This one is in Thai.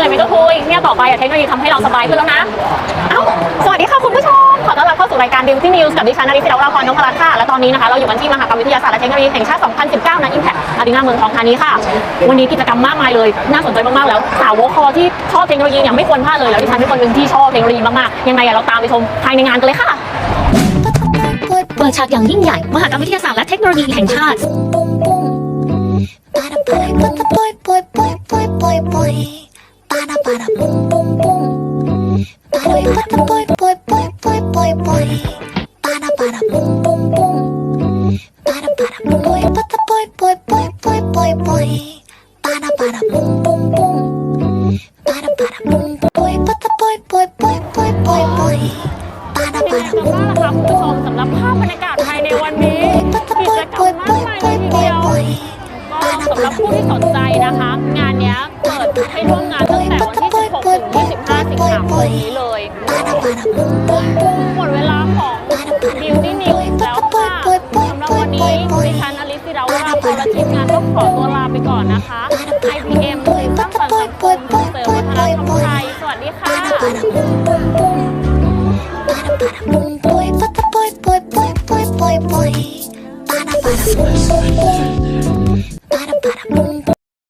นื่อยไหมก็คุยเนี่ยต่อไปอะเทคโนโลยีทำให้เราสบายขึ้นแล้วนะ เอ้า สวัสดีค่ะคุณผู้ชม ขอต้อนรับเข้าสู่รายการ Beauty News กับดิฉันนาริศิดาวราพรนพรัตน์ค่ะ และตอนนี้นะคะ เราอยู่กันที่มหากรรมวิทยาศาสตร์และเทคโนโลยีแห่งชาติ 2019 นะ Impact อารีนาเมืองทองธานีค่ะ วันนี้กิจกรรมมากมายเลย น่าสนใจมากๆแล้ว สาวกคอที่ชอบเทคโนโลยีเนี่ยไม่ควรพลาดเลย แล้วดิฉันเป็นคนหนึ่งที่ชอบเทคโนโลยีมากๆ ยังไงอะเราตามไปชมภายในงานกันเลยค่ะ เปิดฉากอย่างยิ่งใหญ่ มหากรรมวิทยาศาสตร์และเทคโนโลยีแห่งชาติ Para para para boy boy boy boy boy boy. Para para boom boom boom. Para para boy boy boy boy boy boy. Para para boom boom boom. Para para boy para boy boy boy boy boy boy. Para para boom boom boom. Para para boom boy para boy boy boy boy boy boy. Para เป็น para ยังไง boom บ้างล่ะคะคุณผู้ชมสำหรับภาพบรรยากาศภายในวันนี้กิจกรรมมากมายเลยทีเดียวก็สำหรับผู้ที่สนใจนะคะ งานเนี้ยเปิดให้ร่วมงานตั้ง หมดเวลาของ Beauty News แล้วค่ะสำหรับวันนี้ดิฉันอลิซศิราวราพรและทีมงานต้องขอตัวลาไปก่อนนะคะ IPM สื่อสร้างสรรค์สังคมส่งเสริมวัฒนธรรมไทยสวัสดีค่ะ Para